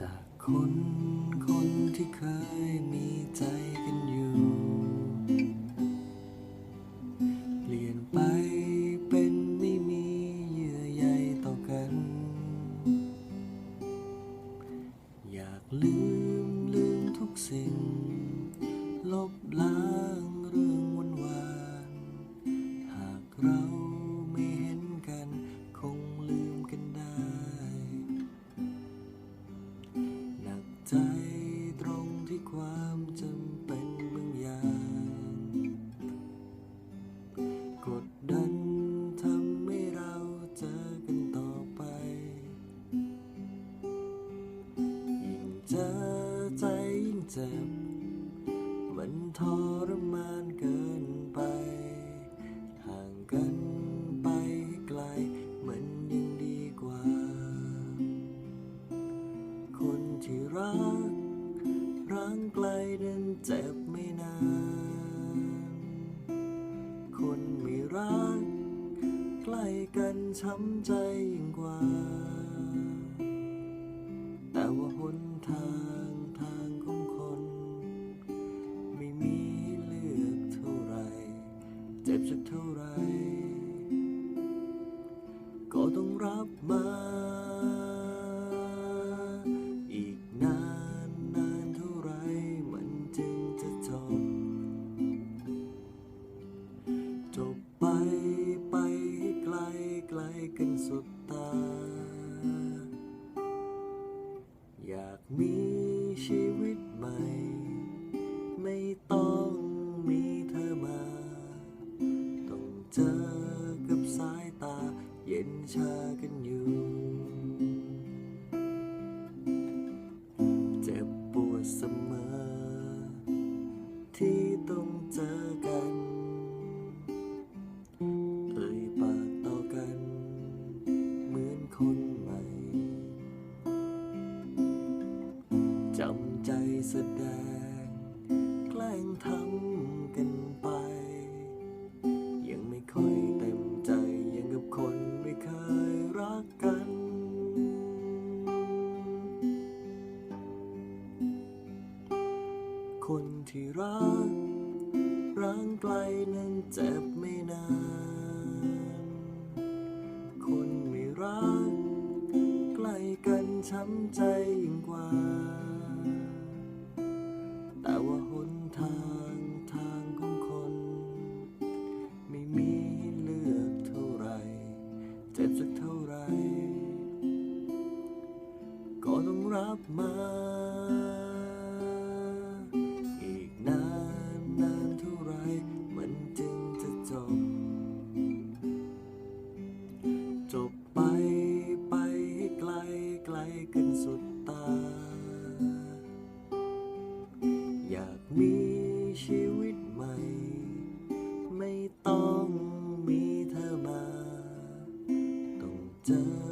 จากคนคนที่เคยมีใจกันอยู่ เปลี่ยนไปเป็นไม่มีเยื่อใยต่อกัน อยากลืมลืมทุกสิ่ง ลบล้าง ความจำเป็นบางอย่างกดดันทำให้เราเจอกันต่อไปยิ่งเจอใจยิ่งเจ็บ มันทรมานเกินไป ห่างกันไปไกลมันยังดีกว่า คนที่รัก ร้างไกลนั้นเจ็บไม่นาน คนไม่รัก ใกล้กันช้ำใจยิ่งกว่า แต่ว่าหนทางทางของคน ไม่มีเลือกเท่าไร เจ็บสักเท่าไร ชากันอยู่ เจ็บปวดเสมอ ที่ต้องเจอกันเอ่ยปากต่อกัน เหมือนคนใหม่ จำใจแสดง แกล้งทำกันไป ยังไม่ค่อย คนที่รักร่างไกลนั้นเจ็บไม่นาน คนไม่รักใกล้กันช้ำใจยิ่งกว่า แต่ว่าหนทางทางของคน ไม่มีเลือกเท่าไหรเจ็บสักเท่าไหรก็ต้องรับมา ชีวิตใหม่ ไม่ต้องมีเธอมา ต้องเจอ